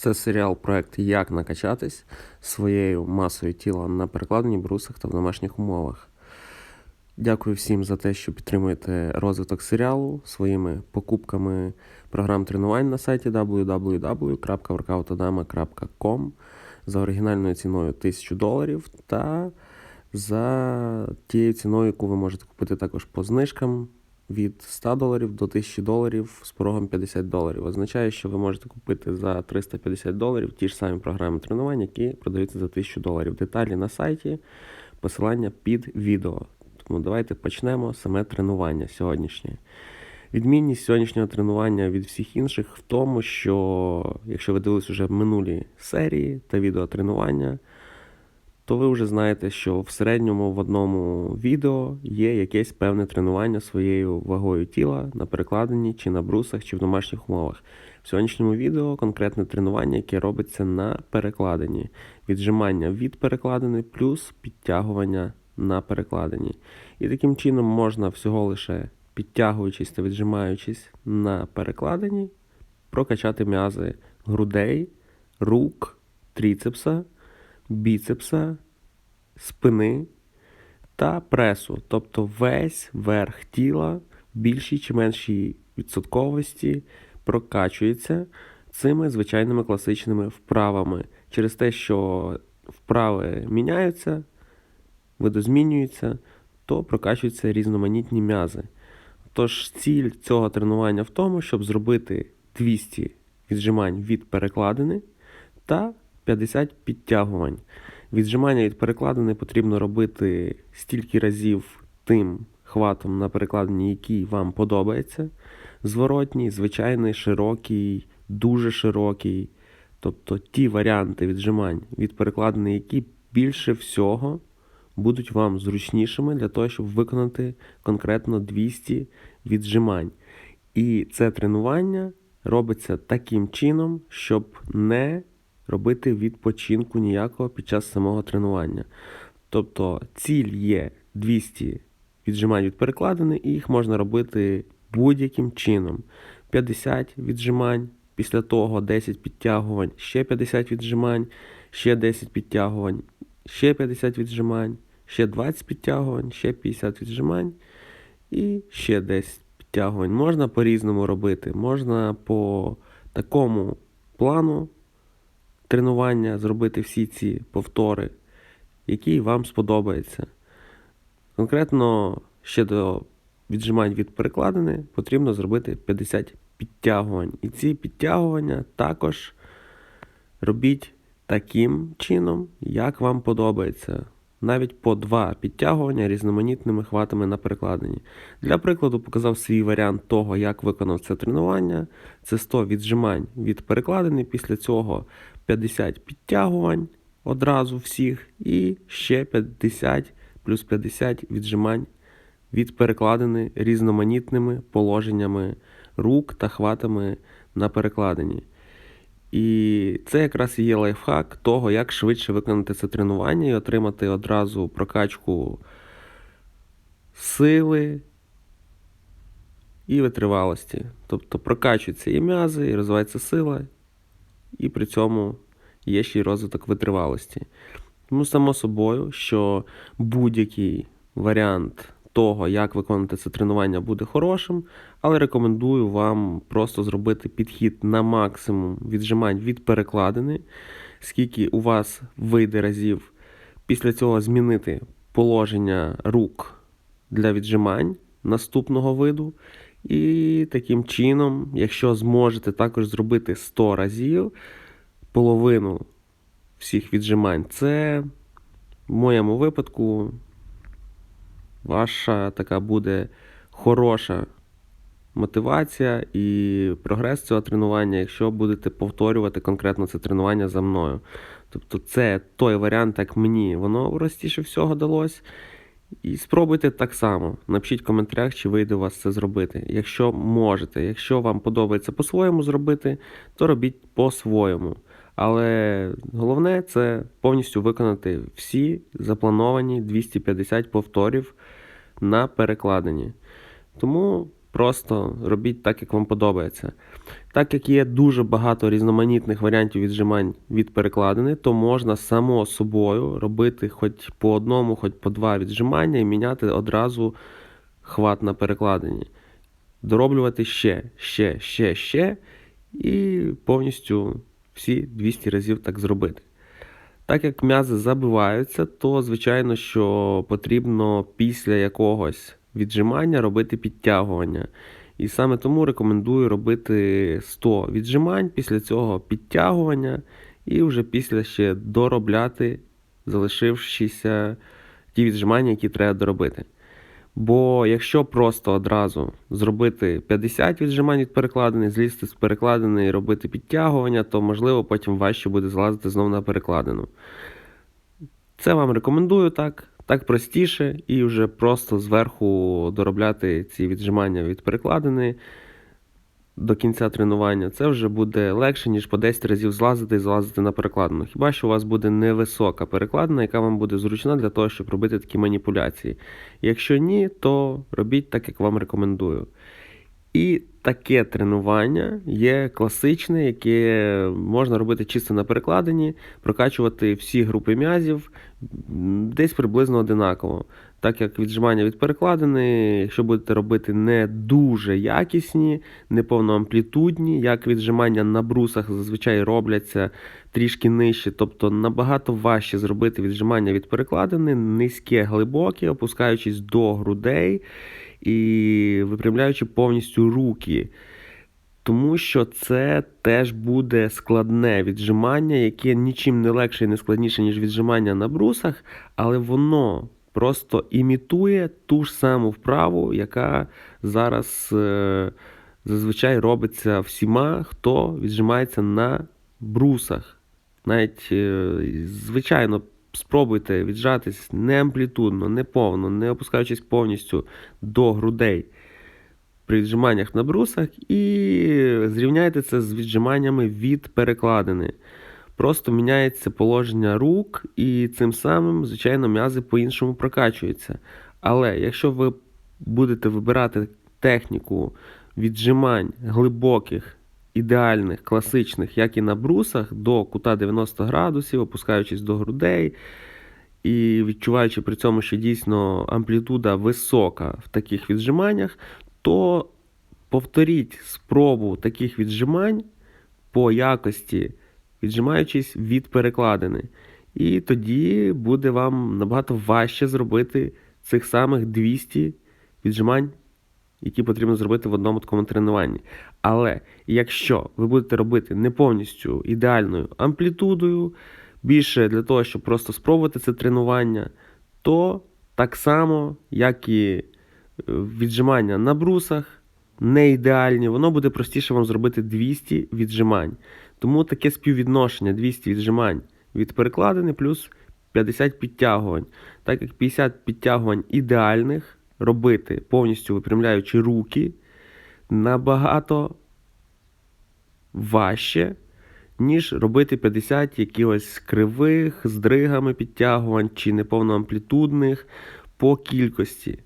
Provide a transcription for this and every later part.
Це серіал проект Як накачатись своєю масою тіла на перекладенні брусах та в домашніх умовах. Дякую всім за те, що підтримуєте розвиток серіалу своїми покупками програм тренувань на сайті www.workoutodama.com за оригінальною ціною 1000 доларів та за тією ціною, яку ви можете купити також по знижкам від 100 доларів до 1000 доларів з порогом 50 доларів. Означає, що ви можете купити за 350 доларів ті ж самі програми тренувань, які продаються за 1000 доларів. Деталі на сайті, посилання під відео. Тому давайте почнемо саме тренування сьогоднішнє. Відмінність сьогоднішнього тренування від всіх інших в тому, що якщо ви дивились вже минулі серії та відеотренування, то ви вже знаєте, що в середньому в одному відео є якесь певне тренування своєю вагою тіла на перекладенні чи на брусах, чи в домашніх умовах. В сьогоднішньому відео конкретне тренування, яке робиться на перекладенні. Віджимання від перекладини плюс підтягування на перекладині. І таким чином можна всього лише підтягуючись та віджимаючись на перекладині, прокачати м'язи грудей, рук, тріцепса, біцепса, спини та пресу, тобто весь верх тіла в більшій чи меншій відсотковості прокачується цими звичайними класичними вправами. Через те, що вправи міняються, видозмінюються, то прокачуються різноманітні м'язи. Тож ціль цього тренування в тому, щоб зробити 200 віджимань від перекладини та 50 підтягувань. Віджимання від перекладини потрібно робити стільки разів тим хватом на перекладині, який вам подобається. Зворотній, звичайний, широкий, дуже широкий. Тобто ті варіанти віджимань від перекладини, які більше всього будуть вам зручнішими для того, щоб виконати конкретно 200 віджимань. І це тренування робиться таким чином, щоб не робити відпочинку ніякого під час самого тренування. Тобто ціль є 200 віджимань від перекладини, і їх можна робити будь-яким чином. 50 віджимань, після того 10 підтягувань, ще 50 віджимань, ще 10 підтягувань, ще 50 віджимань, ще 20 підтягувань, ще 50 віджимань і ще 10 підтягувань. Можна по-різному робити. Можна по такому плану тренування зробити всі ці повтори, які вам сподобаються. Конкретно ще до віджимань від перекладини потрібно зробити 50 підтягувань. І ці підтягування також робіть таким чином, як вам подобається. Навіть по два підтягування різноманітними хватами на перекладині. Для прикладу, показав свій варіант того, як виконав це тренування. Це 100 віджимань від перекладини, після цього 50 підтягувань одразу всіх, і ще 50 плюс 50 віджимань від перекладини різноманітними положеннями рук та хватами на перекладині. І це якраз і є лайфхак того, як швидше виконати це тренування і отримати одразу прокачку сили і витривалості. Тобто прокачуються і м'язи, і розвивається сила, і при цьому є ще й розвиток витривалості. Тому, само собою, що будь-який варіант того, як виконати це тренування, буде хорошим, але рекомендую вам просто зробити підхід на максимум віджимань від перекладини, скільки у вас вийде разів. Після цього змінити положення рук для віджимань наступного виду. І таким чином, якщо зможете також зробити 100 разів половину всіх віджимань, це в моєму випадку ваша така буде хороша мотивація і прогрес цього тренування, якщо будете повторювати конкретно це тренування за мною. Тобто це той варіант, як мені воно простіше всього далось. І спробуйте так само. Напишіть в коментарях, чи вийде у вас це зробити. Якщо можете, якщо вам подобається по-своєму зробити, то робіть по-своєму. Але головне це повністю виконати всі заплановані 250 повторів на перекладині. Тому Просто робіть так, як вам подобається. Так як є дуже багато різноманітних варіантів віджимань від перекладини, то можна само собою робити хоч по одному, хоч по два віджимання і міняти одразу хват на перекладині. Дороблювати ще, ще, ще, ще і повністю всі 200 разів так зробити. Так як м'язи забиваються, то звичайно, що потрібно після якогось віджимання робити підтягування. І саме тому рекомендую робити 100 віджимань, після цього підтягування, і вже після ще доробляти, залишившися ті віджимання, які треба доробити. Бо якщо просто одразу зробити 50 віджимань від перекладини, злізти з перекладини і робити підтягування, то можливо потім важче буде злазити знову на перекладину. Це вам рекомендую так, так простіше, і вже просто зверху доробляти ці віджимання від перекладини до кінця тренування. Це вже буде легше, ніж по 10 разів злазити і злазити на перекладину. Хіба що у вас буде невисока перекладина, яка вам буде зручна для того, щоб робити такі маніпуляції. Якщо ні, то робіть так, як вам рекомендую. І таке тренування є класичне, яке можна робити чисто на перекладині, прокачувати всі групи м'язів десь приблизно одинаково. Так як віджимання від перекладини, якщо будете робити не дуже якісні, неповноамплітудні, як віджимання на брусах зазвичай робляться трішки нижче, тобто набагато важче зробити віджимання від перекладини, низьке, глибоке, опускаючись до грудей і випрямляючи повністю руки. Тому що це теж буде складне віджимання, яке нічим не легше і не складніше, ніж віджимання на брусах, але воно просто імітує ту ж саму вправу, яка зараз е, зазвичай робиться всіма, хто віджимається на брусах. Навіть, е, звичайно, спробуйте віджатись не амплітудно, не повно, не опускаючись повністю до грудей при віджиманнях на брусах, і зрівняйте це з віджиманнями від перекладини. Просто міняється положення рук, і цим самим, звичайно, м'язи по-іншому прокачуються. Але якщо ви будете вибирати техніку віджимань глибоких, ідеальних, класичних, як і на брусах, до кута 90 градусів, опускаючись до грудей, і відчуваючи при цьому, що дійсно амплітуда висока в таких віджиманнях, то повторіть спробу таких віджимань по якості, віджимаючись від перекладини. І тоді буде вам набагато важче зробити цих самих 200 віджимань, які потрібно зробити в одному такому тренуванні. Але якщо ви будете робити не повністю ідеальною амплітудою, більше для того, щоб просто спробувати це тренування, то так само, як і е, віджимання на брусах, не ідеальні, воно буде простіше вам зробити 200 віджимань. Тому таке співвідношення 200 віджимань від перекладини плюс 50 підтягувань. Так як 50 підтягувань ідеальних робити повністю випрямляючи руки, набагато важче, ніж робити 50 якихось кривих, з дригами підтягувань чи неповноамплітудних по кількості.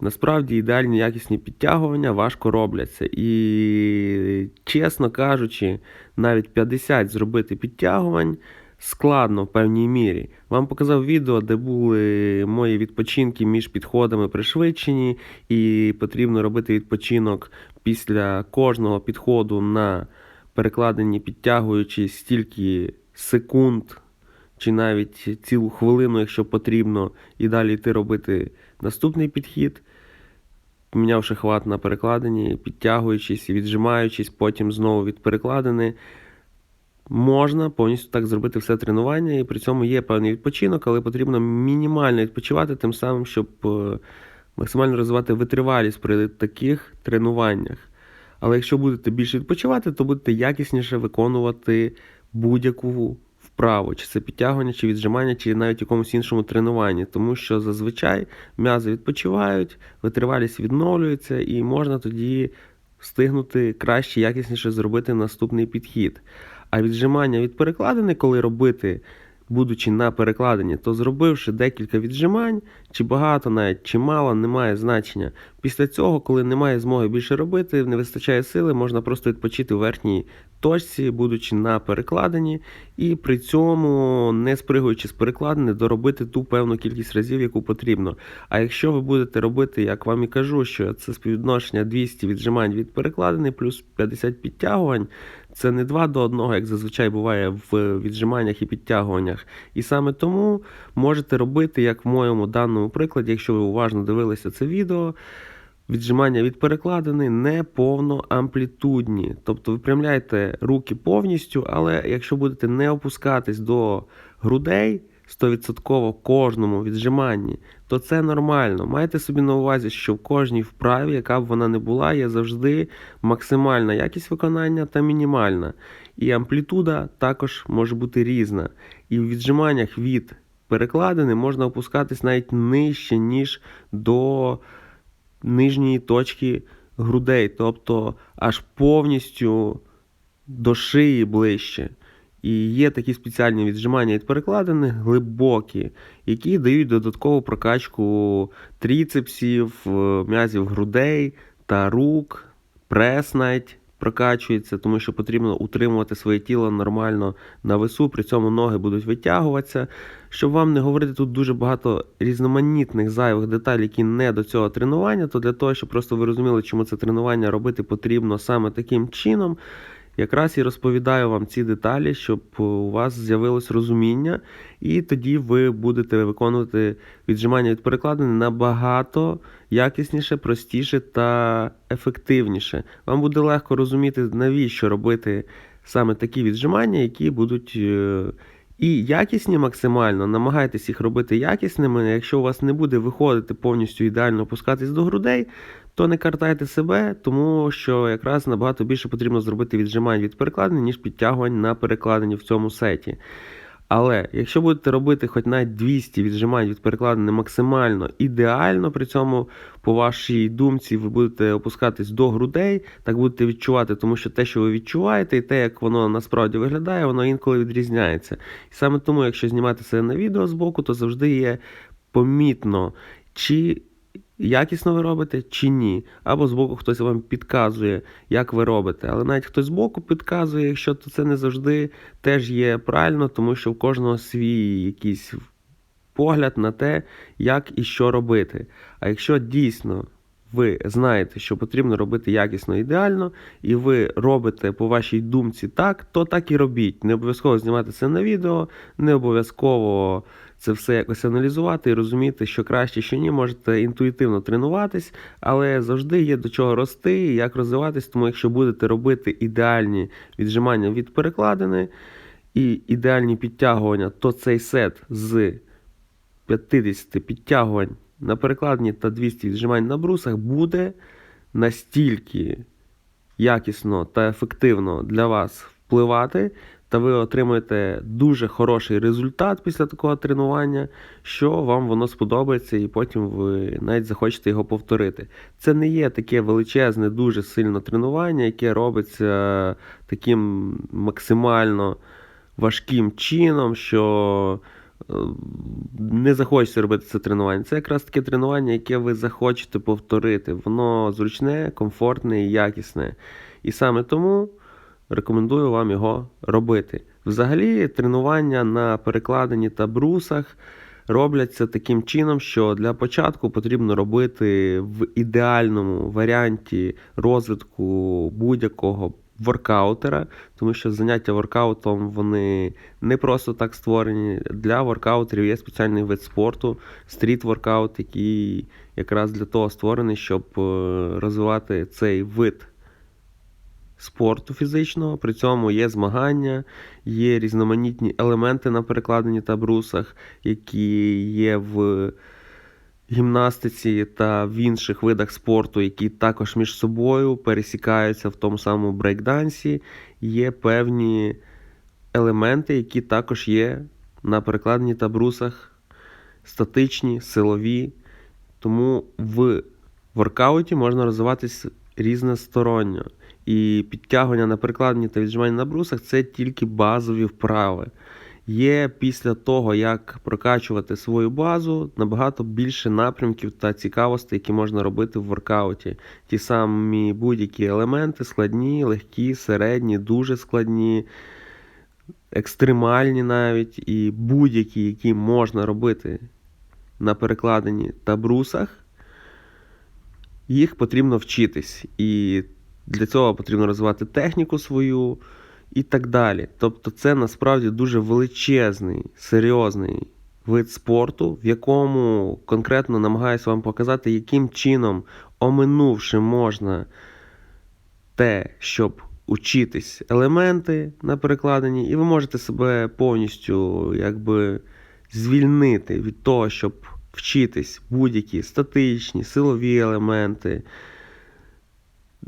Насправді ідеальні якісні підтягування важко робляться. І, чесно кажучи, навіть 50 зробити підтягувань складно в певній мірі. Вам показав відео, де були мої відпочинки між підходами пришвидшені, і потрібно робити відпочинок після кожного підходу на перекладенні, підтягуючи стільки секунд. Чи навіть цілу хвилину, якщо потрібно, і далі йти робити наступний підхід помінявши хват на перекладині, підтягуючись і віджимаючись, потім знову від перекладини. Можна повністю так зробити все тренування, і при цьому є певний відпочинок, але потрібно мінімально відпочивати, тим самим, щоб е, максимально розвивати витривалість при таких тренуваннях. Але якщо будете більше відпочивати, то будете якісніше виконувати будь-яку вправу, чи це підтягування, чи віджимання, чи навіть якомусь іншому тренуванні, тому що зазвичай м'язи відпочивають, витривалість відновлюється, і можна тоді встигнути краще, якісніше зробити наступний підхід. А віджимання від перекладини, коли робити будучи на перекладині, то зробивши декілька віджимань, чи багато навіть, чи мало, немає значення. Після цього, коли немає змоги більше робити, не вистачає сили, можна просто відпочити у верхній точці, будучи на перекладині, і при цьому, не спригуючи з перекладини, доробити ту певну кількість разів, яку потрібно. А якщо ви будете робити, як вам і кажу, що це співвідношення 200 віджимань від перекладини плюс 50 підтягувань, це не 2 до 1, як зазвичай буває в віджиманнях і підтягуваннях. І саме тому можете робити, як в моєму даному прикладі, якщо ви уважно дивилися це відео. Віджимання від перекладини не повноамплітудні. Тобто випрямляйте руки повністю, але якщо будете не опускатись до грудей 100% кожному віджиманні, то це нормально. Майте собі на увазі, що в кожній вправі, яка б вона не була, є завжди максимальна якість виконання та мінімальна. І амплітуда також може бути різна. І в віджиманнях від перекладини можна опускатись навіть нижче, ніж до нижньої точки грудей, тобто аж повністю до шиї ближче. І є такі спеціальні віджимання від перекладини глибокі, які дають додаткову прокачку тріцепсів, е, м'язів грудей та рук, прес навіть прокачується, тому що потрібно утримувати своє тіло нормально на весу, при цьому ноги будуть витягуватися. Щоб вам не говорити тут дуже багато різноманітних зайвих деталей, які не до цього тренування, то для того, щоб просто ви розуміли, чому це тренування робити потрібно саме таким чином. Якраз і розповідаю вам ці деталі, щоб у вас з'явилось розуміння, і тоді ви будете виконувати віджимання від перекладини набагато якісніше, простіше та ефективніше. Вам буде легко розуміти, навіщо робити саме такі віджимання, які будуть. е, І якісні максимально, намагайтесь їх робити якісними. Якщо у вас не буде виходити повністю ідеально опускатись до грудей, то не картайте себе, тому що якраз набагато більше потрібно зробити віджимань від перекладини, ніж підтягувань на перекладині в цьому сеті. Але якщо будете робити хоч навіть 200 віджимань від перекладини максимально ідеально, при цьому, по вашій думці, ви будете опускатись до грудей, так будете відчувати, тому що те, що ви відчуваєте, і те, як воно насправді виглядає, воно інколи відрізняється. І саме тому, якщо знімати це на відео з боку, то завжди є помітно, чи якісно ви робите чи ні. Або збоку хтось вам підказує, як ви робите. Але навіть хтось збоку підказує, якщо то це не завжди теж є правильно, тому що в кожного свій якийсь погляд на те, як і що робити. А якщо дійсно ви знаєте, що потрібно робити якісно ідеально, і ви робите по вашій думці так, то так і робіть. Не обов'язково знімати це на відео, не обов'язково це все якось аналізувати і розуміти, що краще, що ні, можете інтуїтивно тренуватись, але завжди є до чого рости і як розвиватись. Тому якщо будете робити ідеальні віджимання від перекладини і ідеальні підтягування, то цей сет з 50 підтягувань на перекладині та 200 віджимань на брусах буде настільки якісно та ефективно для вас впливати, та ви отримаєте дуже хороший результат після такого тренування, що вам воно сподобається, і потім ви навіть захочете його повторити. Це не є таке величезне, дуже сильне тренування, яке робиться таким максимально важким чином, що е, не захочеться робити це тренування. Це якраз таке тренування, яке ви захочете повторити. Воно зручне, комфортне і якісне. І саме тому рекомендую вам його робити. Взагалі, тренування на перекладині та брусах робляться таким чином, що для початку потрібно робити в ідеальному варіанті розвитку будь-якого воркаутера, тому що заняття воркаутом вони не просто так створені. Для воркаутерів є спеціальний вид спорту, стріт-воркаут, який якраз для того створений, щоб е, розвивати цей вид спорту фізичного. При цьому є змагання, є різноманітні елементи на перекладині та брусах, які є в гімнастиці та в інших видах спорту, які також між собою пересікаються в тому самому брейкдансі. Є певні елементи, які також є на перекладині та брусах, статичні, силові. Тому в воркауті можна розвиватись різносторонньо. І підтягування на перекладині та віджимання на брусах це тільки базові вправи. Є після того, як прокачувати свою базу, набагато більше напрямків та цікавостей, які можна робити в воркауті. Ті самі будь-які елементи складні, легкі, середні, дуже складні, екстремальні навіть, і будь-які, які можна робити на перекладині та брусах, їх потрібно вчитись. І для цього потрібно розвивати техніку свою і так далі. Тобто, це насправді дуже величезний, серйозний вид спорту, в якому конкретно намагаюся вам показати, яким чином, оминувши можна те, щоб учитись елементи на перекладині, і ви можете себе повністю якби звільнити від того, щоб вчитись будь-які статичні, силові елементи,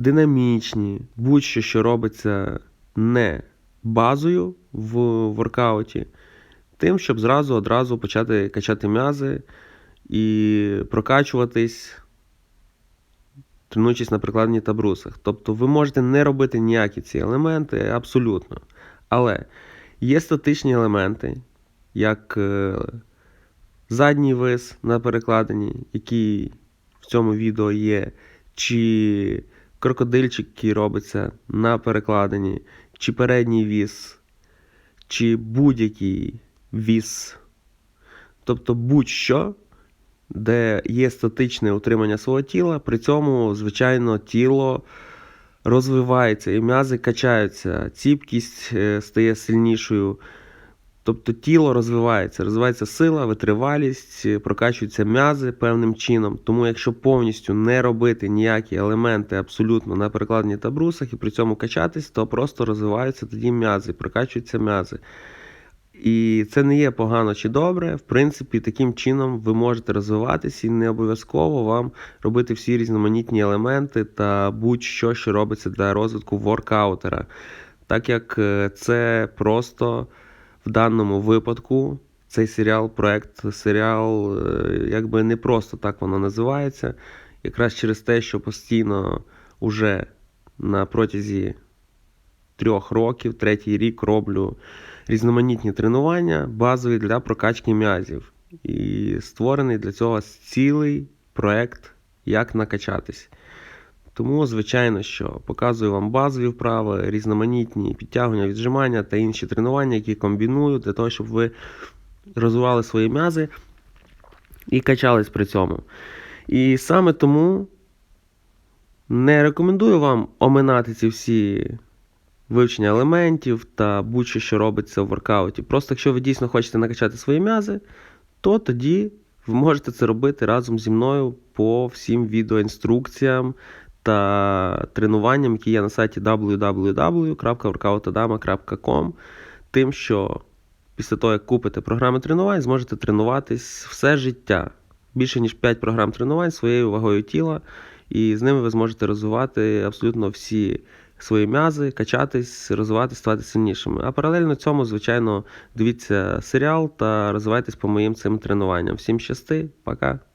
динамічні, будь-що, що робиться не базою в воркауті, тим, щоб зразу одразу почати качати м'язи і прокачуватись, тренуючись на прикладенні та брусах. Тобто ви можете не робити ніякі ці елементи абсолютно. Але є статичні елементи, як е, задній вис на перекладині, який в цьому відео є, чи крокодильчик, який робиться на перекладині, чи передній віс, чи будь-який віс. Тобто будь-що, де є статичне утримання свого тіла, при цьому, звичайно, тіло розвивається і м'язи качаються, ціпкість е, стає сильнішою. Тобто тіло розвивається, розвивається сила, витривалість, е, прокачуються м'язи певним чином. Тому, якщо повністю не робити ніякі елементи абсолютно на перекладенні та брусах і при цьому качатись, то просто розвиваються тоді м'язи, прокачуються м'язи. І це не є погано чи добре. В принципі, таким чином ви можете розвиватися і не обов'язково вам робити всі різноманітні елементи та будь-що, що робиться для розвитку воркаутера. Так як е, це просто в даному випадку цей серіал, проект, серіал, е, якби не просто так воно називається. Якраз через те, що постійно уже на протязі трьох років, третій рік роблю різноманітні тренування, базові для прокачки м'язів. І створений для цього цілий проект, як накачатись. Тому, звичайно, що показую вам базові вправи, різноманітні підтягування, віджимання та інші тренування, які комбіную для того, щоб ви розвивали свої м'язи і качались при цьому. І саме тому не рекомендую вам оминати ці всі вивчення елементів та будь-що, що робиться в воркауті. Просто якщо ви дійсно хочете накачати свої м'язи, то тоді ви можете це робити разом зі мною по всім відеоінструкціям та тренуванням, які є на сайті www.workoutadama.com. Тим, що після того, як купите програми тренувань, зможете тренуватись все життя. Більше ніж 5 програм тренувань своєю вагою тіла, і з ними ви зможете розвивати абсолютно всі свої м'язи, качатись, розвиватись, ставати сильнішими. А паралельно цьому, звичайно, дивіться серіал та розвивайтесь по моїм цим тренуванням. Всім щасти, пока!